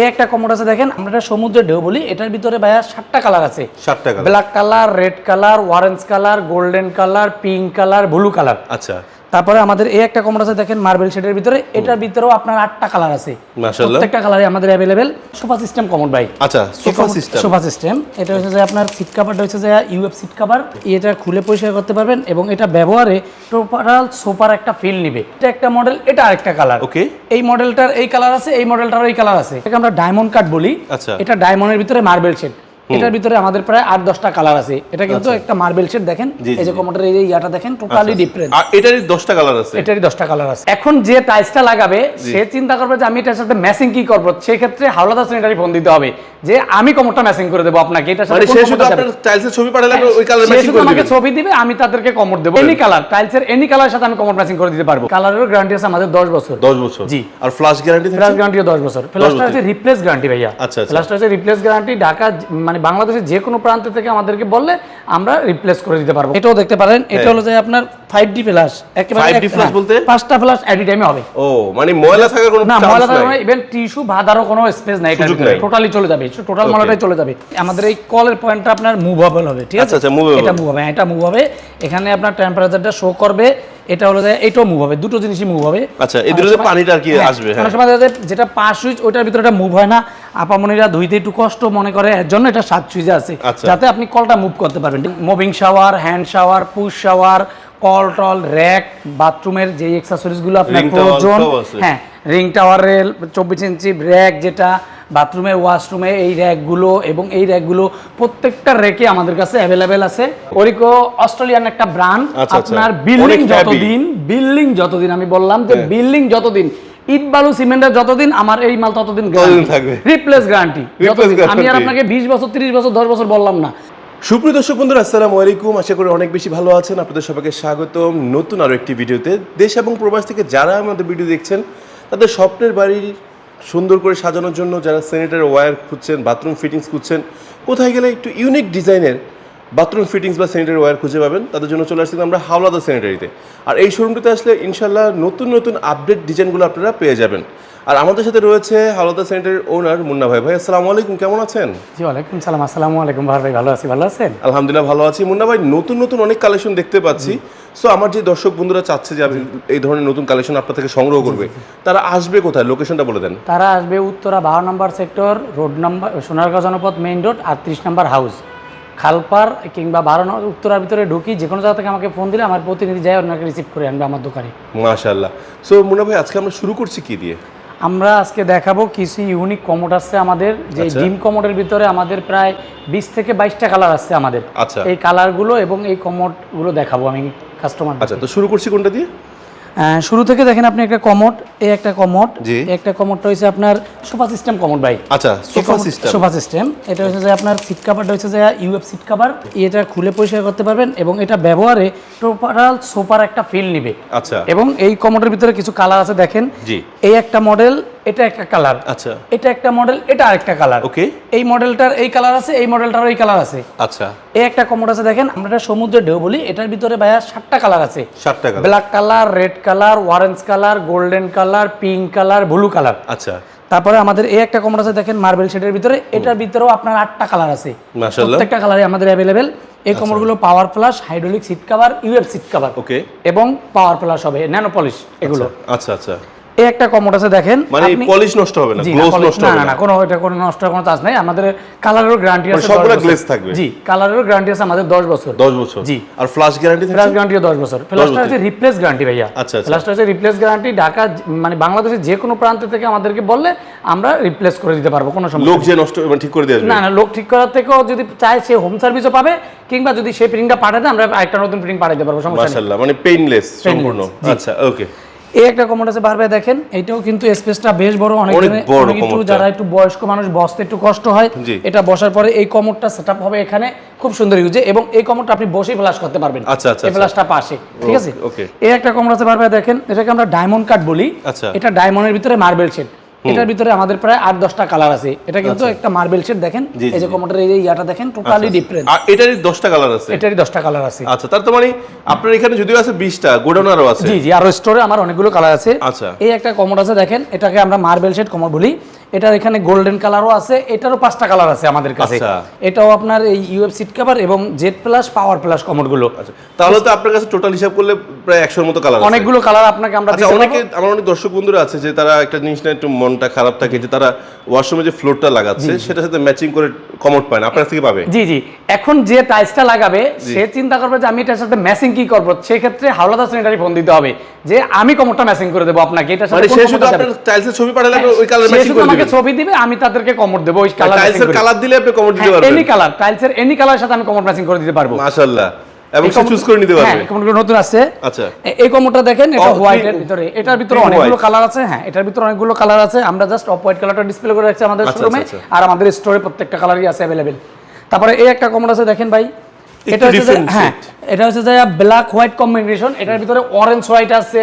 এই একটা কমোড আছে দেখেন আমরা এটা সমুদ্রের ঢেউ বলি এটার ভিতরে ভাইয়া সাতটা কালার আছে। সাতটা colour. Black colour red colour orange colour golden colour pink colour blue colour. আচ্ছা। তারপরে আমাদের এই একটা কমোড আছে দেখেন মার্বেল শেডের ভিতরে। এটার ভিতরেও আপনার আটটা কালার আছে। প্রত্যেকটা কালারে আমাদের অ্যাভেলেবেল সোফা সিস্টেম কমোড ভাই। আচ্ছা সোফা সিস্টেম সোফা সিস্টেম এটা হচ্ছে যে আপনার সিট কাভারটা হচ্ছে যে ইউএফ সিট কাভার এটা খুলে পরিষ্কার করতে পারবেন এবং এটা ব্যবহারে টোটাল সোফার একটা ফিল নিবে। এটা একটা মডেল এটা আরেকটা কালার ওকে। এই মডেলটার এই কালার আছে এই মডেলটারও এই কালার আছে। এটাকে আমরা ডায়মন্ড কাট বলি। আচ্ছা। এটা ডায়মন্ডের ভিতরে মার্বেল শেড এটার ভিতরে আমাদের প্রায় আট দশটা কালার আছে। এটা কিন্তু একটা মার্বেল শেড দেখেন? আচ্ছা। এই যে জি। কমোডের এই ইয়াটা দেখেন টোটালি ডিফারেন্ট আর এটারই দশটা কালার আছে? এটারই দশটা কালার আছে। এখন যে টাইলসটা লাগাবে সে চিন্তা করবে যে আমি এটার সাথে ম্যাচিং কি করব? সেক্ষেত্রে হাওলাদার স্যানিটারি ফোন দিতে হবে যে আমি কমোডটা ম্যাচিং করে দেবো আপনাকে। এটার সাথে মানে সে শুধু আপনার টাইলসের ছবি পাঠালে ওই কালার ম্যাচিং করে আমাকে ছবি দিবে আমি তাদেরকে কমোড দেবো। এনি কালার টাইলসের এনি কালারের সাথে আমি কমোড ম্যাচিং করে দিতে পারব। কালারেরও গ্যারান্টি আছে আমাদের 10 বছর। 10 বছর। জি। আর ফ্লাশ গ্যারান্টি ফ্লাশ থাকছে? গ্যারান্টিও 10 বছর। ফ্লাশটা বছর। হচ্ছে রিপ্লেস গ্যারান্টি ভাইয়া। আচ্ছা, আচ্ছা। ফ্লাশটা হচ্ছে রিপ্লেস গ্যারান্টি ঢাকা মানে বাংলাদেশের যে কোনো প্রান্ত থেকে আমাদেরকে বললে আমরা রিপ্লেস করে দিতে পারব। এটাও দেখতে পারেন এটা হলো যে আপনার 5D ফ্লাশ একেবারে 5D ফ্ল্যাশ বলতে? পাঁচটা ফ্লাশ এডি টাইমে হবে। ও মানে ময়লা থাকার কোনো না ময়লা থাকবে নাই। না ইভেন টিস্যু বাঁধারও কোনো স্পেস নাই সুযোগ টোটালি চলে যাবে। টোটাল ময়লাটাই চলে যাবে। আমাদের এই কলের পয়েন্টটা আপনার মুভেবল হবে ঠিক আছে? আচ্ছা, আচ্ছা, movable। এটা মুভ হবে হ্যাঁ, এটা মুভ হবে এখানে আপনার টেম্পারেচারটা শো করবে। এটা হলো যে এটাও মুভ হবে দুটো জিনিসই মুভ হবে আচ্ছা, এই দুটোতে পানিটা কি হ্যাঁ, আসবে, হ্যাঁ। সময় যেটা পাঁচ সুইচ ওইটার ভিতরে মুভ হয় না। আপামনিরা ধুইতে একটু কষ্ট মনে করে এর জন্য এটা সাত সুইচে আছে। আচ্ছা। যাতে আপনি কলটা মুভ করতে পারবেন। Moving shower hand shower push shower call towel rack বাথরুমের যে অ্যাক্সেসরিজ আপনার প্রয়োজন হ্যাঁ রিং টাওয়ারের চব্বিশ ইঞ্চি র্যাক যেটা বাথরুমে ওয়াশরুমে এই র্যাকগুলো এবং এই র্যাকগুলো প্রত্যেকটা র্যাকে আমাদের কাছে অ্যাভেলেবেল আছে। ওরিকো অস্ট্রেলিয়ান একটা ব্র্যান্ড আচ্ছা, আচ্ছা। আপনার বিল্ডিং যতদিন বিল্ডিং যতদিন আমি বললাম যে হ্যাঁ। বিল্ডিং যতদিন ইট বালু সিমেন্টের যতদিন আমার এই মাল ততদিন ততদিন রিপ্লেস গ্যারান্টি আমি আর আপনাকে বিশ বছর তিরিশ বছর দশ বছর বললাম না। সুপ্রিয় দর্শক বন্ধুরা, আসসালামু আলাইকুম। আশা করি অনেক বেশি ভালো আছেন। আপনাদের সবাইকে স্বাগতম। নতুন আরও একটি ভিডিওতে দেশ এবং প্রবাস থেকে যারা আমাদের ভিডিও দেখছেন, তাদের স্বপ্নের বাড়ি সুন্দর করে সাজানোর জন্য যারা স্যানিটারি ওয়্যার খুঁজছেন, বাথরুম ফিটিংস খুঁজছেন, কোথায় গেলে একটু ইউনিক ডিজাইনের বাথরুম ফিটিংস বা স্যানিটারি ওয়্যার খুঁজে পাবেন। তাদের জন্য চলে আসছি আমরা হাওলাদা স্যানিটারিতে আর এই শোরুমটিতে আসলে ইনশাল্লাহ নতুন নতুন আপডেট ডিজাইনগুলো আপনারা পেয়ে যাবেন। আর আমাদের সাথে রয়েছে হাওলাদা স্যানিটারির ওনার মুন্না ভাই। ভাই আসসালামু আলাইকুম কেমন আছেন? জি ওয়ালাইকুম সালাম। আসসালামু আলাইকুম ভাই ভাই ভালো আছি ভালো আছেন? আলহামদুলিল্লাহ ভালো আছি। মুন্না ভাই নতুন নতুন অনেক কালেকশন দেখতে পাচ্ছি। সো আমার যে দর্শক বন্ধুরা চাচ্ছে যে আমি এই ধরনের নতুন কালেকশন আপনার থেকে সংগ্রহ করবে তারা আসবে কোথায়? লোকেশনটা বলে দেন। তারা আসবে উত্তরা বারো number sector road number Sonargaon Janapath main road আটত্রিশ নম্বর হাউস খালপার কিংবা বারো উত্তরার ভিতরে ঢুকি যে কোনো জায়গা থেকে আমাকে ফোন দিলে আমার প্রতিনিধি যায় ওনাকে রিসিভ করে আনবে আমার দোকানে। মাশাআল্লাহ। সো মুন্না ভাই আজকে আমরা শুরু করছি কি দিয়ে? আমরা আজকে দেখাবো কিছু ইউনিক কমোড আছে আমাদের যে আচ্ছা। ডিম কমোডের ভিতরে আমাদের প্রায় বিশ থেকে বাইশটা কালার আছে আমাদের। আচ্ছা। এই কালারগুলো এবং এই কমোডগুলো দেখাবো আমি কাস্টমার আচ্ছা তো শুরু করছি কোনটা দিয়ে? শুরু থেকে দেখেন আপনি একটা কমোড এই একটা কমোড। একটা কমোডটা হচ্ছে আপনার সোফা সিস্টেম কমোড ভাই। আচ্ছা সোফা সিস্টেম। সোফা সিস্টেম এটা হচ্ছে যে আপনার সিট কাভারটা হচ্ছে যে ইউএফ সিট কভার এটা খুলে পরিষ্কার করতে পারবেন এবং এটা ব্যবহারে টোটাল সোফার একটা ফিল নিবে। আচ্ছা। এবং এই কমোডের ভিতরে কিছু কালার আছে দেখেন। জি। এই একটা মডেল এটা একটা কালার আচ্ছা। এটা একটা মডেল এটা আরেকটা কালার ওকে এই মডেলটার এই কালার আছে এই মডেলটারও এই কালার আছে। আচ্ছা। এই একটা কমোড আছে দেখেন আমরা এটা সমুদ্রের ঢেউ বলি এটার ভিতরে ভাইয়া সাতটা কালার আছে। ষাট টাকা black colour red colour orange colour golden colour pink colour blue colour আচ্ছা। তারপরে আমাদের এই একটা কমোড আছে দেখেন মার্বেল শেডের ভিতরে এটার ভিতরেও আপনার আটটা কালার আছে। প্রত্যেকটা কালারে আমাদের অ্যাভেলেবেল এই কমোডগুলো power plus hydraulic seat cover UF seat cover okay এবং পাওয়ার প্লাস হবে ন্যানো পলিশ এগুলো। আচ্ছা আচ্ছা। এই একটা কমোড আছে দেখেন মানে পলিশ নষ্ট হবে না গ্লোস নষ্ট হবে না না। কোনো এটা কোনো নষ্ট কোনো চান্স নাই। আমাদের কালারেরও গ্যারান্টি মানে আছে সবগুলো 10 বছর। glaze থাকবে? জি কালারেরও গ্যারান্টি আছে আমাদের 10 বছর। 10 বছর। জি। আর ফ্লাশ গ্যারান্টি ফ্ল্যাশ গ্যারান্টিও 10 বছর। ফ্ল্যাশটা হচ্ছে রিপ্লেস গ্যারান্টি ভাইয়া। আচ্ছা। ফ্ল্যাশটা হচ্ছে রিপ্লেস গ্যারান্টি ঢাকা মানে বাংলাদেশের যে কোনো প্রান্ত থেকে আমাদেরকে বললে আমরা রিপ্লেস করে দিতে পারব কোনো সমস্যা লোক যে নষ্ট মানে ঠিক করে দিয়ে আসবে। না না লোক ঠিক করার থেকেও যদি চায় সে হোম সার্ভিসও পাবে কিংবা যদি সেই প্রিন্টটা পাঠাতে আমরা একটা নতুন প্রিন্ট পাঠাতে পারব সমস্যা নেই। মাশাআল্লাহ মানে পেইনলেস সম্পূর্ণ। আচ্ছা ওকে এই একটা কমোড আছে বারবার দেখেন এটাও কিন্তু স্পেসটা বেশ বড় অনেক একটু যারা একটু বয়স্ক মানুষ বসতে একটু কষ্ট হয় এটা বসার পরে এই কমোডটা সেটআপ হবে এখানে খুব সুন্দর ইউজে এবং এই কমোডটা আপনি বসেই ফ্লাশ করতে পারবেন। আচ্ছা, আচ্ছা, এই আচ্ছা। ফ্লাশটা পাশে ঠিক আছে? ওকে। এই একটা কমোড আছে বারবার দেখেন এটাকে আমরা ডায়মন্ড কাট বলি। আচ্ছা। এটা ডায়মন্ডের ভিতরে মার্বেল শেড এটার ভিতরে আমাদের প্রায় আট দশটা কালার আছে। এটা কিন্তু একটা মার্বেল শেড দেখেন। আচ্ছা। এই যে কমোটার এই যে ইয়াটা দেখেন টোটালি ডিফারেন্ট আর এটারই 10টা কালার আছে? এটারই দশটা কালার আছে। আচ্ছা তার তো মানে আপনার এখানে যদিও আছে 20টা গোডাউন আরও আছে। জি জি আরও স্টোরে আমার অনেকগুলো কালার আছে। আচ্ছা। এই একটা কমোড আছে দেখেন এটাকে আমরা মার্বেল শেড কমোড বলি। এটার এখানে গোল্ডেন কালারও আছে এটারও পাঁচটা কালার আছে আমাদের কাছে। আচ্ছা। এটাও আপনার এই ইউএফ সিট কভার এবং জেড প্লাস পাওয়ার প্লাস কমোডগুলো তাহলে তো আপনার কাছে টোটাল হিসাব করলে প্রায় একশোর মতো কালার অনেকগুলো কালার আপনাকে আমরা আচ্ছা দিতে অনেকে আমার অনেক দর্শক বন্ধুরা আছে যে তারা একটা জিনিস না একটু মনটা খারাপ থাকে যে তারা ওয়াশরুমে যে ফ্লোরটা লাগাচ্ছে সেটার সাথে ম্যাচিং করে কমোড পায় না। আপনার থেকে পাবে? জি জি। এখন যে টাইলসটা লাগাবে সে চিন্তা করবে যে আমি এটার সাথে ম্যাচিং কি করব? সেক্ষেত্রে হাওলাদার স্যানিটারি ফোন দিতে হবে যে আমি কমোডটা ম্যাচিং করে দেবো আপনাকে। এটার সাথে মানে সে শুধু আপনার টাইলসের ছবি পাঠালে ওই কালার ম্যাচিং করে আমাকে ছবি দিবে আমি তাদেরকে কমোড দেবো। ওই কালার টাইলসের কালার দিলে আপনি কমোড দিতে পারবেন। এনি কালার টাইলসের এনি কালারের সাথে আমি কমোড ম্যাচিং করে দিতে পারব। মাশাআল্লাহ। এবং এই সে চুজ করে নিতে হ্যাঁ পারবে। কমোডগুলো নতুন আছে আচ্ছা। এই কমোডটা দেখেন এটা Oh, হোয়াইটের cream- ভিতরে। এটার ভিতরে অনেকগুলো কালার আছে। হ্যাঁ এটার ভিতরে অনেকগুলো কালার আছে। আমরা জাস্ট অফ হোয়াইট কালারটা ডিসপ্লে করে রাখছি আমাদের আচ্ছা, শোরুমে আচ্ছা, আর আমাদের স্টোরে প্রত্যেকটা কালারই আছে অ্যাভেলেবেল তারপরে এই একটা কমোড আছে দেখেন ভাই। এটা হচ্ছে যে হ্যাঁ এটা হচ্ছে যে ব্ল্যাক হোয়াইট কম্বিনেশন এটার ভিতরে অরেঞ্জ হোয়াইট আছে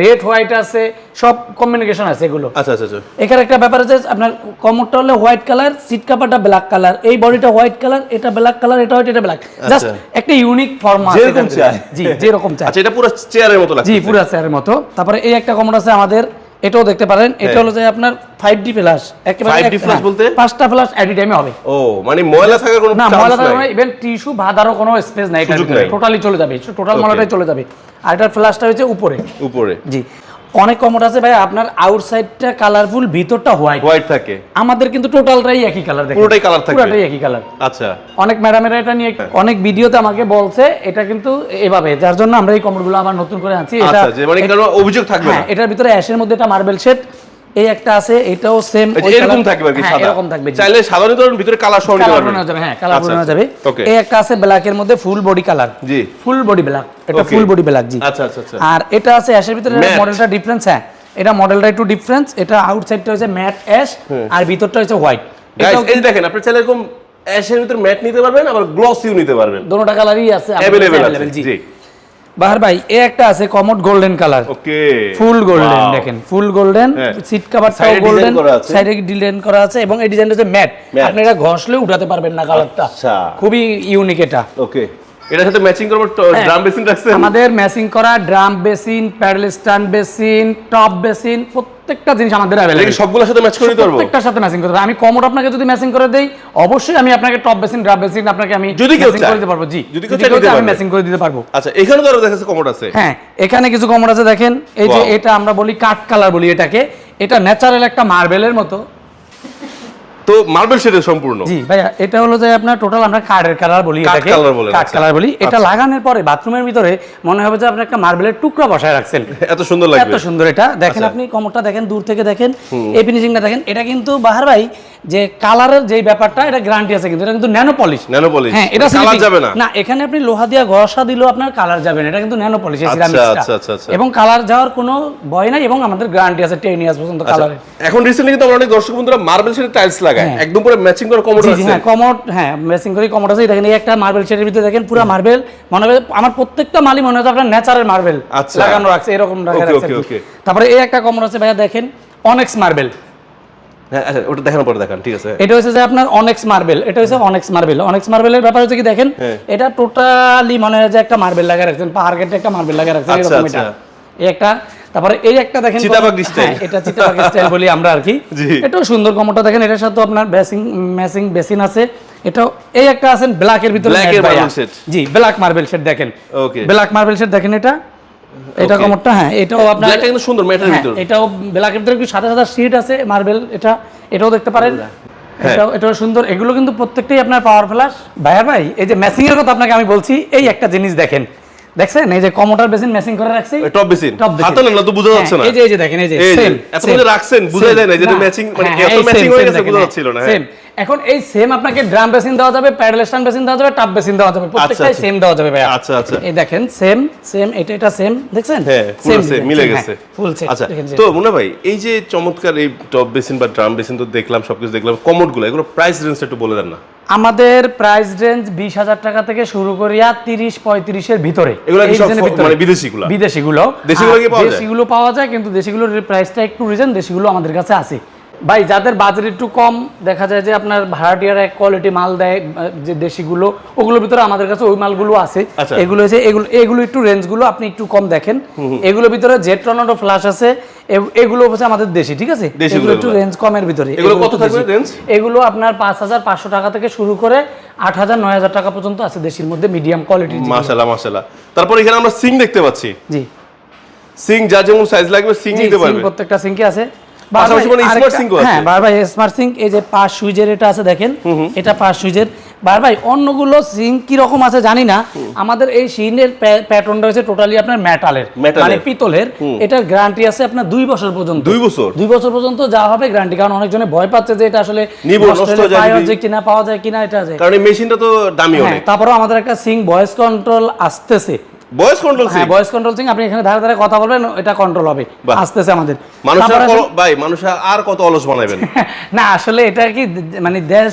রেড হোয়াইট আছে সব কম্বিনেশন আছে এগুলো। আচ্ছা আচ্ছা আচ্ছা। এখানে একটা ব্যাপার আছে আপনার কমরটা হলো হোয়াইট কালার সিট কাভারটা ব্ল্যাক কালার এই বডিটা হোয়াইট কালার এটা ব্ল্যাক কালার এটা হোয়াইট এটা ব্ল্যাক জাস্ট একটা ইউনিক ফর্ম আছে যেরকম। চায়। জি যেরকম চাই। আচ্ছা এটা পুরো চেয়ারের মতো লাগছে জি পুরো চেয়ারের মতো। তারপরে এই একটা কমর আছে আমাদের এটাও দেখতে পারেন। এটা হলো যে আপনার ফাইভ ডি ফ্ল্যাশ একেবারে 5D ফ্ল্যাশ হ্যাঁ, বলতে? পাঁচটা ফ্ল্যাশ এডি টাইমে হবে। ও মানে ময়লা থাকার কোনো না ময়লা থাকার মানে ইভেন টিস্যু ভাদারও কোনো স্পেস নাই নাই। টোটালি চলে যাবে। টোটাল. ময়লাটাই চলে যাবে। আর এটার ফ্ল্যাশটা হচ্ছে উপরে। উপরে। জি। অনেক কমোড আছে ভাই আপনার আউটসাইডটা কালারফুল ভিতরটা হোয়াইট হোয়াইট থাকে। আমাদের কিন্তু টোটালটাই একই কালার দেখেন। পুরোটাই কালার থাকে পুরোটাই একই কালার আচ্ছা। অনেক ম্যাডামেরা এটা নিয়ে অনেক ভিডিওতে আমাকে বলছে এটা কিন্তু এভাবে যার জন্য আমরা এই কমোডগুলো আবার নতুন করে আনছি। এটা আচ্ছা যে মানে কারও অভিযোগ থাকবে হ্যাঁ না এটার ভিতরে অ্যাশের মধ্যে এটা মার্বেল শেড এই একটা আছে এটাও সেম এরকম থাকবে আর কি সাদা? এরকম থাকবে চাইলে সাধারণ ধরুন ভিতরে কালার সহ নিতে কালার বানানো যাবে হ্যাঁ কালার আচ্ছা, বানানো আচ্ছা। যাবে। এই একটা আছে ব্ল্যাকের মধ্যে ফুল বডি কালার জি। ফুল বডি ব্ল্যাক এটা ফুল বডি ব্ল্যাক জি। আচ্ছা আচ্ছা আচ্ছা। আর এটা আছে অ্যাশের ভিতরে। মডেলটা ডিফারেন্স হ্যাঁ। এটা মডেলটা একটু ডিফারেন্স এটা আউটসাইডটা হচ্ছে ম্যাট অ্যাশ আর ভিতরটা হচ্ছে হোয়াইট এই দেখেন আপনি চাইলে এরকম অ্যাশের ভিতরে ম্যাট নিতে পারবেন আবার গ্লসিও নিতে পারবেন। কালারই আছে জি। জি। বাহার ভাই এ একটা আছে commode golden colour. Okay. Full golden দেখেন ফুল গোল্ডেন হ্যাঁ। সিট কভারটাও গোল্ডেন সাইডে ডিজাইন করা আছে এবং এই ডিজাইনটা হচ্ছে ম্যাট আপনি এটা ঘষলে উঠাতে পারবেন না কালারটা। আচ্ছা। খুবই ইউনিক এটা। ওকে। এটার সাথে ম্যাচিং করব। ড্রাম বেসিন রাখছেন আমাদের ম্যাচিং করা drum basin pedestal stand basin top basin প্রত্যেকটা জিনিস আমাদের কি সবগুলোর সাথে ম্যাচ করে নিতে পারব? প্রত্যেকটার সাথে ম্যাচিং করতে পারব। আমি কমোড আপনাকে যদি ম্যাচিং করে দেই অবশ্যই আমি আপনাকে টপ বেসিন ড্রপ বেসিন আপনাকে আমি যদি কেউ। করে দিতে পারব। জি যদি কেউ চায়, আমি। ম্যাচিং করে দিতে পারব। আচ্ছা এখানে ধরো দেখাচ্ছে কমোড আছে। হ্যাঁ এখানে কিছু কমোড আছে দেখেন। এই যে এটা আমরা বলি কাট কালার বলি এটাকে। এটা ন্যাচারাল একটা মার্বেলের মতো। তো মার্বেল শেডের সম্পূর্ণ? জি ভাইয়া এটা হলো যে আপনার টোটাল আমরা কাঠের কালার বলি এটাকে। কাঠ আচ্ছা। কালার বলি। এটা আচ্ছা। লাগানোর পরে বাথরুমের ভিতরে মনে হবে যে আপনি একটা মার্বেলের টুকরা বসায় রাখছেন। এত সুন্দর লাগবে। এত সুন্দর এটা। দেখেন আচ্ছা। আপনি কমরটা দেখেন দূর থেকে দেখেন এই ফিনিশিংটা দেখেন। এটা কিন্তু বাহার ভাই যে কালারের যে ব্যাপারটা এটা গ্যারান্টি আছে কিন্তু এটা কিন্তু ন্যানো পলিশ ন্যানো পলিশ হ্যাঁ এটা কালার যাবে না। না এখানে আপনি লোহা দিয়া ঘষা দিলেও আপনার কালার যাবে না এটা কিন্তু ন্যানো পলিশ আচ্ছা, আচ্ছা, আচ্ছা, আচ্ছা। এবং কালার যাওয়ার কোনো ভয় নাই এবং আমাদের গ্যারান্টি আছে টেন ইয়ার্স পর্যন্ত আচ্ছা, কালারের এখন রিসেন্টলি কিন্তু আমরা অনেক দর্শক বন্ধুরা মার্বেল শেডের টাইলস লাগায়। হ্যাঁ। একদম পুরো ম্যাচিং করে কমোড আছে। হ্যাঁ কমোড হ্যাঁ মেসিং করে কমোড আছে। দেখেন এই একটা মার্বেল শেডের ভিতরে দেখেন পুরো মার্বেল মনে হবে আমার প্রত্যেকটা মালই মনে হচ্ছে আপনার ন্যাচারাল মার্বেল আচ্ছা। লাগানো রাখছে এরকম রাখা okay. তারপরে এই একটা কমোড আছে ভাইয়া দেখেন অনেক্স মার্বেল হ্যাঁ আচ্ছা ওটা দেখানোর পরে দেখান ঠিক আছে। এটা হচ্ছে যে আপনার অনেক্স মার্বেল এটা হচ্ছে অনেক্স মার্বেল অনেক্স মার্বেলের ব্যাপার হচ্ছে কি দেখেন হ্যাঁ। এটা টোটালি মনে হয় যে একটা মার্বেল লাগা রাখছেন পাহাড় কেটে একটা মার্বেল লাগা রাখছেন আচ্ছা, এরকম এটা। এই একটা তারপরে এই একটা দেখেন এটা চিতাবাগ স্টাইল বলি আমরা আর কি। এটাও সুন্দর কমোডটা দেখেন এটার সাথে আপনার বেসিং ম্যাচিং বেসিন আছে। এটাও এই একটা আছেন ভিতরে Black এর marble জি ব্ল্যাক মার্বেল দেখেন। ওকে ব্ল্যাক মার্বেল শেড দেখেন এটা। এটা. কমোডটা হ্যাঁ এটাও আপনার ব্ল্যাকটা কিন্তু সুন্দর ম্যাটের ভিতর। এটাও ব্ল্যাকের ভিতরে একটু সাদা সাদা শীট আছে? মার্বেল এটা এটাও দেখতে পারেন। হ্যাঁ। এটাও এটাও সুন্দর। এগুলো কিন্তু প্রত্যেকটাই আপনার পাওয়ার ফ্ল্যাশ ভাইয়া ভাই এই যে ম্যাচিং এর কথা আপনাকে আমি বলছি এই একটা জিনিস দেখেন। দেখছেন? এই যে কমোটার বেসিন ম্যাচিং করে রাখছি। Top basin. হাতে না তো বোঝা যাচ্ছে না। হ্যাঁ, এই যে এই যে দেখেন এই যে যে, same, এত রাখছেন, বোঝা যায় না, না, matching, মানে হ্যাঁ, এত same, হয়ে গেছে, বোঝা যাচ্ছিল না, হ্যাঁ। এখন এই সেম আপনাকে ড্রাম বেসিন দেওয়া যাবে প্যাডেল স্ট্যান্ড বেসিন দেওয়া যাবে টাপ বেসিন দেওয়া যাবে প্রত্যেকটাই আচ্ছা। সেম দেওয়া যাবে ভাইয়া। আচ্ছা, আচ্ছা। এই দেখেন সেম সেম এটা এটা সেম দেখছেন? হ্যাঁ same, মিলে গেছে। ফুল সেট আচ্ছা তো মুন্না ভাই এই যে চমৎকার এই টপ বেসিন বা ড্রাম বেসিন তো দেখলাম সবকিছু দেখলাম কমোডগুলো এগুলো প্রাইস রেঞ্জটা একটু বলে দেন না। আমাদের প্রাইস রেঞ্জ বিশ হাজার টাকা থেকে শুরু করিয়া তিরিশ পঁয়ত্রিশের ভিতরে। মানে বিদেশিগুলা? বিদেশিগুলো। পাওয়া যায়? কিন্তু দেশিগুলোর প্রাইসটা একটু রিজন দেশিগুলো আমাদের কাছে আছে। ভাই যাদের বাজার একটু কম দেখা যায় যে আপনার ভাড়াটিয়ার এক কোয়ালিটি মাল দেয় যে দেশিগুলো ওগুলোর ভিতরে আমাদের কাছে ওই মালগুলো আছে। আচ্ছা। এগুলো হচ্ছে এগুলো এগুলো একটু রেঞ্জগুলো আপনি একটু কম দেখেন। এগুলোর ভিতরে জেট টর্নাডো ফ্ল্যাশ আছে এগুলো হচ্ছে আমাদের দেশি ঠিক আছে? এগুলো একটু রেঞ্জ কমের ভিতরে এগুলো কত থাকবে range? এগুলো আপনার পাঁচ হাজার পাঁচশো টাকা থেকে শুরু করে আট হাজার নয় হাজার টাকা পর্যন্ত আছে দেশির মধ্যে মিডিয়াম কোয়ালিটির মাশাআল্লাহ মাশাআল্লাহ। তারপর এখানে আমরা সিং দেখতে পাচ্ছি। জি। সিং যা যেমন সাইজ লাগবে সিং নিতে পারবে। প্রত্যেকটা সিঙ্কে আছে। পাশাপাশি মানে আছে। হ্যাঁ বারবার স্মার্ট সিঙ্ক এই যে পাঁচ সুইচের এটা আছে দেখেন এটা পাঁচ সুইচের বারবার অন্যগুলো সিঙ্ক কি রকম আছে জানি না। আমাদের এই সিনের প্যাটার্নটা হচ্ছে টোটালি আপনার মেটালের। মানে পিতলের। এটার গ্যারান্টি আছে আপনার দুই বছর পর্যন্ত। দুই বছর। দুই বছর পর্যন্ত যা হবে গ্যারান্টি কারণ অনেকজনে ভয় পাচ্ছে যে এটা আসলে পাওয়া যায় কিনা পাওয়া যায় কিনা এটা কারণ মেশিনটা তো দামি হ্যাঁ অনেক। তারপরেও আমাদের একটা সিং ভয়েস কন্ট্রোল আসতেছে। ভয়েস কন্ট্রোল সিং ভয়েস কন্ট্রোল সিং আপনি এখানে ধারে ধারে কথা বলবেন এটা কন্ট্রোল হবে। আসতেছে আমাদের। ভাই মানুষের আর কত অলস বানাবেন না আসলে এটা কি মানে দেশ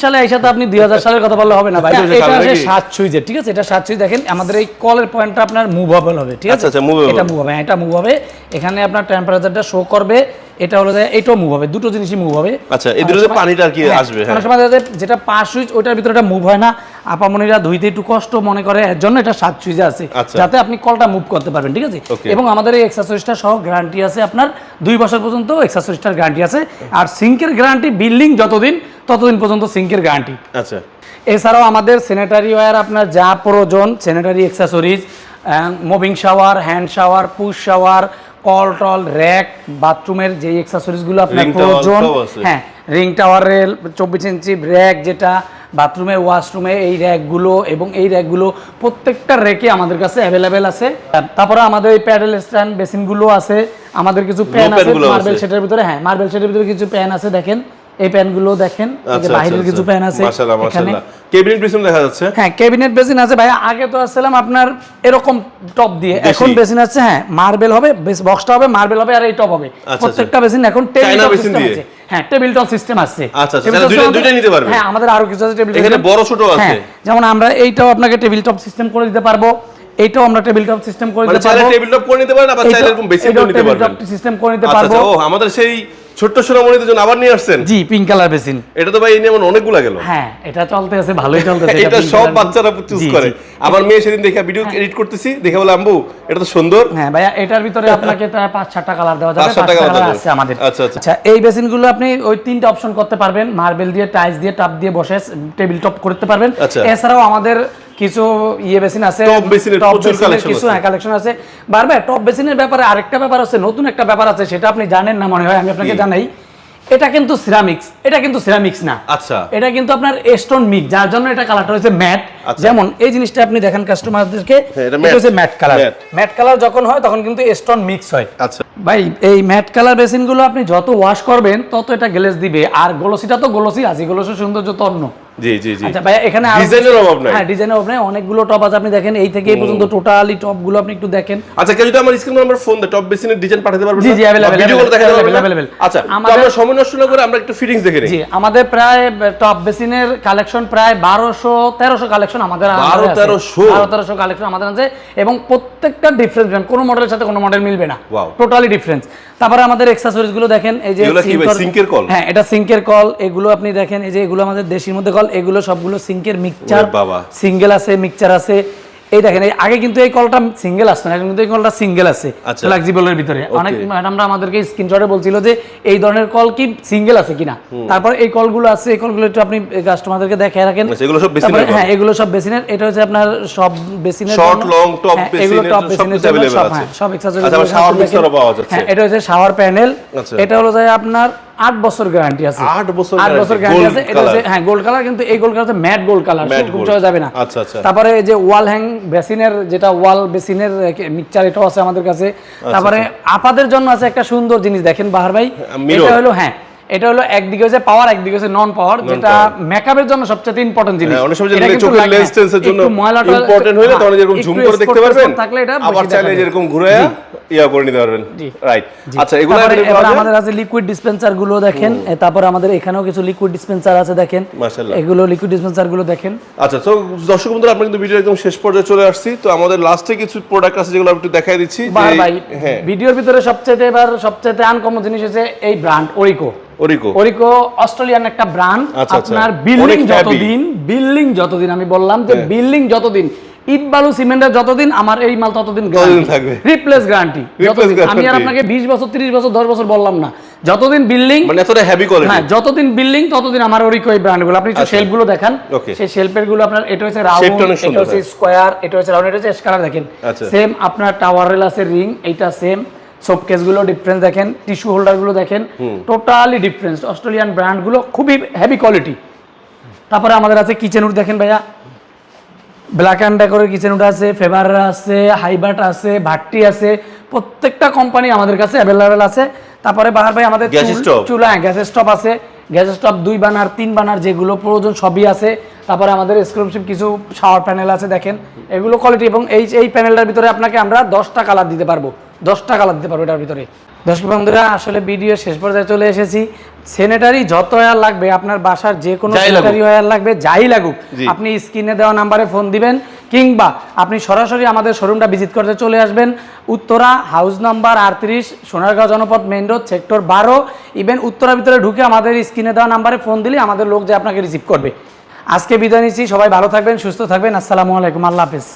সালে এসে তো আপনি সালের কথা বললে হবে না ভাই। এটা সাত ঠিক আছে? এটা সাত সুইচ দেখেন আমাদের এই কলের পয়েন্টটা আপনার মুভেবল হবে ঠিক আছে? আচ্ছা, আচ্ছা, movable। এটা মুভ হবে হ্যাঁ, এটা মুভ হবে এখানে আপনার টেম্পারেচারটা শো করবে এটা হলো এটাও মুভ হবে দুটো জিনিসই মুভ হবে আচ্ছা, এই দুটোতে পানিটা আর কি হ্যাঁ, আসবে, হ্যাঁ। অনেক সময় যেটা পাঁচ সুইচ ওইটার ভিতরে এটা মুভ হয় না। আপামনিরা ধুইতে একটু কষ্ট মনে করে এর জন্য এটা সাত সুইচে আছে আচ্ছা। যাতে আপনি কলটা মুভ করতে পারবেন ঠিক আছে? এবং আমাদের এই এক্সাসরিজটা সহ গ্যারান্টি আছে আপনার দুই বছর পর্যন্ত এক্সাসরিজটার গ্যারান্টি আছে। আর সিঙ্কের গ্যারান্টি বিল্ডিং যতদিন ততদিন পর্যন্ত সিঙ্কের গ্যারান্টি আচ্ছা। এছাড়াও আমাদের স্যানিটারি ওয়্যার আপনার যা প্রয়োজন sanitary accessories moving shower hand shower push shower call towel rack বাথরুমের যে এক্সেসরিজগুলো আপনার প্রয়োজন হ্যাঁ রিং টাওয়ারের চব্বিশ ইঞ্চি র্যাক যেটা বাথরুমে ওয়াশরুমে এই র্যাকগুলো এবং এই র্যাকগুলো প্রত্যেকটা র্যাকে আমাদের কাছে অ্যাভেলেবেল আছে। তারপরে আমাদের এই প্যাডেল স্ট্যান্ড বেসিনগুলো আছে। আমাদের কিছু প্যান আছে মার্বেল সেটের ভিতরে হ্যাঁ মার্বেল সেটের ভিতরে কিছু প্যান আছে দেখেন। এই প্যানগুলো দেখেন যে আচ্ছা বাইরের কিছু প্যান আছে এখানে। কেবিনেট পিছনে দেখা যাচ্ছে? হ্যাঁ ক্যাবিনেট বেসিন আছে। ভাইয়া আগে তো আসছিলাম আপনার এরকম টপ দিয়ে। এখন বেসিন আছে হ্যাঁ মার্বেল হবে বক্সটা হবে মার্বেল হবে আর এই টপ হবে। আচ্ছা। প্রত্যেকটা বেসিন এখন টেবিল টপ সিস্টেম আছে। হ্যাঁ টেবিল টপ সিস্টেম আছে। আচ্ছা, আচ্ছা, দুইটা- নিতে পারবে? হ্যাঁ আমাদের আরও কিছু আছে টেবিল এখানে বড় ছোট আছে? যেমন আমরা এইটাও আপনাকে টেবিল টপ সিস্টেম করে দিতে পারব। এইটাও আমরা টেবিল টপ সিস্টেম করে মানে দিতে চাইলে পারব। টেবিল টপ করে নিতে পারেন আবার চাইলে এরকম বেসিন করে নিতে টেবিল পারবেন। টপ সিস্টেম করে নিতে আচ্ছা পারব। আচ্ছা, ও আমাদের সেই ছোট্ট সোনামণিদের জন্য আবার নিয়ে আসছেন? জি পিঙ্ক কালার বেসিন এটা তো ভাই এই নিয়ে অনেকগুলা গেল। হ্যাঁ এটা চলতে আছে ভালোই চলতেছে এটা সব বাচ্চারা চুজ করে। আমার মেয়ে সেদিন দেখে ভিডিও এডিট করতেছি দেখে বলে আম্বু এটা তো সুন্দর। হ্যাঁ ভাইয়া এটার ভিতরে আপনাকে প্রায় পাঁচ সাতটা কালার দেওয়া যাবে পাঁচটা কালার আছে আমাদের। আচ্ছা, আচ্ছা। আচ্ছা এই বেসিনগুলো আপনি ওই তিনটা অপশন করতে পারবেন মার্বেল দিয়ে টাইলস দিয়ে টাপ দিয়ে বসে টেবিল টপ করতে পারবেন। আচ্ছা। এছাড়াও আমাদের কিছু ইয়ে বেসিন আছে এর Top প্রচুর এর কিছু হ্যাঁ কালেকশন আছে। বারবার টপ বেসিনের ব্যাপারে আরেকটা ব্যাপার আছে নতুন একটা ব্যাপার আছে সেটা আপনি জানেন না মনে হয় আমি আপনাকে জানাই। এটা কিন্তু সিরামিক্স এটা কিন্তু সিরামিক্স না। আচ্ছা। এটা কিন্তু আপনার স্টোন মিক্স যার জন্য এটা কালারটা হচ্ছে ম্যাট আচ্ছা। যেমন এই জিনিসটা আপনি দেখেন কাস্টমারদেরকে হ্যাঁ, এটা এটা হচ্ছে ম্যাট কালার ম্যাট কালার যখন হয় তখন কিন্তু স্টোন মিক্স হয়। আচ্ছা। ভাই এই ম্যাট কালার বেসিনগুলো আপনি যত ওয়াশ করবেন তত এটা গ্লেজ দিবে। আর গ্লোসিটা তো গ্লোসি আছে গ্লোসের সৌন্দর্য তো অন্য জি জি জি। আচ্ছা ভাই এখানে ডিজাইনের অভাব নাই। হ্যাঁ ডিজাইনের অভাব নাই। অনেকগুলো টপ আছে আপনি দেখেন এই থেকে এই পর্যন্ত টোটালি টপগুলো আপনি একটু দেখেন। আচ্ছা কেউ যদি আমার স্ক্রিন নাম্বার ফোন দেয় টপ বেসিনের ডিজাইন পাঠাতে পারবেন জি, জি, available, ভিডিও করে দেখাতে পারবেন না? available, available। আচ্ছা আমাদের- আমরা সময় নষ্ট না করে আমরা একটু ফিটিংস দেখে নিই। জি আমাদের প্রায় টপ বেসিনের কালেকশন প্রায় বারোশো তেরোশো কালেকশন আমাদের আমাদের আছে। তেরোশো? বারো তেরোশো কালেকশন আমাদের আছে। এবং প্রত্যেকটা ডিফারেন্স কোনো মডেলের সাথে কোনো মডেল মিলবে না। টোটালি ডিফারেন্স তারপরে আমাদের এক্সেসরিজগুলো দেখেন এই যে সিঙ্কের কল? হ্যাঁ এটা সিঙ্কের কল এগুলো আপনি দেখেন এই যে এগুলো আমাদের দেশির মধ্যে কল এগুলো সবগুলো সিঙ্কের মিক্সচার। সিঙ্গেল আছে মিক্সচার আছে এই দেখেন আগে কিন্তু এই কলটা সিঙ্গেল আসতো না এখন কিন্তু এই কলটা সিঙ্গেল আছে আচ্ছা। ফ্লেক্সিবলের ভিতরে অনেক ম্যাডামরা আমাদেরকে স্ক্রিনশটে বলছিল যে এই ধরনের কল কি সিঙ্গেল আছে কিনা তারপর এই কলগুলো আছে এই কলগুলো একটু আপনি কাস্টমারদেরকে দেখে রাখেন আচ্ছা, এগুলো সব বেসিনের হ্যাঁ এগুলো সব বেসিনের এটা হচ্ছে আপনার সব বেসিনের জন্য- long, top হ্যাঁ, এগুলো টপ বেসিনের সব আছে। হ্যাঁ সব accessories আচ্ছা, দেখেন। mixer-ও পাওয়া যাচ্ছে। হ্যাঁ এটা হচ্ছে শাওয়ার প্যানেল আচ্ছা। এটা হলো যে আপনার আট বছর গ্যারান্টি আছে। আট বছর আট বছর গ্যারান্টি আছে। এটা হচ্ছে হ্যাঁ গোল্ড কালার কিন্তু এই gold colour matte gold colour খুব চলে যাবে না। আচ্ছা, আচ্ছা। তারপরে যে ওয়াল হ্যাং বেসিনের যেটা ওয়াল বেসিনের মিক্সচার এটাও আছে আমাদের কাছে। তারপরে আপাদের জন্য আছে একটা সুন্দর জিনিস। দেখেন বাহার ভাই এটা হলো হ্যাঁ এটা হলো একদিকে হচ্ছে পাওয়ার একদিকে হচ্ছে নন পাওয়ার যেটা মেকআপের জন্য সবচেয়ে ইম্পর্টেন্ট জিনিস হ্যাঁ, অনেক সময় যে এটা কিন্তু চোখের লেন্স টেন্সের জন্য ইম্পর্টেন্ট হ্যাঁ, তখন যেরকম জুম করে দেখতে পারবেন। থাকলে এটা আবার চাইলে যেরকম ঘুরে ইয়া করে নিতে পারবেন। রাইট আচ্ছা এগুলো যায়? আমাদের আছে লিকুইড ডিসপেন্সারগুলো দেখেন। তারপর আমাদের এখানেও কিছু লিকুইড ডিসপেন্সার আছে দেখেন। মাশাআল্লাহ। এগুলো লিকুইড ডিসপেন্সারগুলো দেখেন। আচ্ছা তো দর্শক বন্ধুরা আমরা কিন্তু ভিডিও একদম শেষ পর্যায়ে চলে আসছি। তো আমাদের লাস্টে কিছু প্রোডাক্ট আছে যেগুলো আমি একটু দেখাই দিচ্ছি। ভাই হ্যাঁ। ভিডিওর ভিতরে সবচেয়ে এবার সবচেয়ে আনকমন জিনিস হচ্ছে এই brand Oriko Oriko. Oriko Australian একটা ব্র্যান্ড। আচ্ছা, আচ্ছা। আপনার বিল্ডিং যতদিন বিল্ডিং যতদিন আমি বললাম যে বিল্ডিং যতদিন ইট বালু সিমেন্টের যতদিন আমার এই মাল ততদিন থাকবে। রিপ্লেস গ্যারান্টি যতদিন। আমি আর আপনাকে বিশ বছর তিরিশ বছর দশ বছর বললাম না। যতদিন বিল্ডিং মানে এতটা হেভি কোয়ালিটি হ্যাঁ যতদিন বিল্ডিং ততদিন আমার ওই কই ব্র্যান্ডগুলো আপনি একটু আচ্ছা। শেলফগুলো দেখান সেই শেলফেরগুলো আপনার এটা হচ্ছে রাউন্ড টা এটা হচ্ছে হ্যাঁ। স্কোয়ার এটা হচ্ছে রাউন্ড এটা হচ্ছে দেখেন। আচ্ছা। সেম আপনার টাওয়ার রেল আছে রিং এইটা সেম সব কেসগুলো ডিফারেন্স দেখেন টিস্যু হোল্ডারগুলো দেখেন টোটালি ডিফারেন্স অস্ট্রেলিয়ান ব্র্যান্ডগুলো খুবই হেভি কোয়ালিটি তারপরে আমাদের আছে কিচেন উড দেখেন ভাইয়া। ব্ল্যাক অ্যান্ড ডেকোরের কিচেন উড আছে ফেভার আছে হাইবাট আছে ভাট্টি আছে প্রত্যেকটা কোম্পানি আমাদের কাছে অ্যাভেলেবেল আছে। তারপরে বাহার ভাই আমাদের চুলা গ্যাস স্টপ আছে। গ্যাস স্টপ দুই বানার তিন বানার যেগুলো প্রয়োজন সবই আছে। তারপরে আমাদের এক্সক্লুসিভ কিছু শাওয়ার প্যানেল আছে দেখেন। এগুলো কোয়ালিটি এবং এই এই প্যানেলটার ভিতরে আপনাকে আমরা দশটা কালার দিতে পারব। দশটা কালার দিতে পারব এটার ভিতরে। দর্শক বন্ধুরা আসলে ভিডিও শেষ পর্যায়ে চলে এসেছি। স্যানিটারি যত ওয়্যার লাগবে আপনার বাসার যে কোনো যাই লাগুক। লাগবে যাই লাগুক আপনি স্ক্রিনে দেওয়া নাম্বারে ফোন দিবেন কিংবা আপনি সরাসরি আমাদের শোরুমটা ভিজিট করতে চলে আসবেন। উত্তরা হাউস নাম্বার আটত্রিশ Sonargaon Janapath main road sector বারো। ইভেন উত্তরা ভিতরে ঢুকে আমাদের স্ক্রিনে দেওয়া নাম্বারে ফোন দিলে আমাদের লোক যে আপনাকে রিসিভ করবে। আজকে বিদায় নিচ্ছি সবাই ভালো থাকবেন সুস্থ থাকবেন। আসসালামু আলাইকুম আল্লাহ হাফেজ।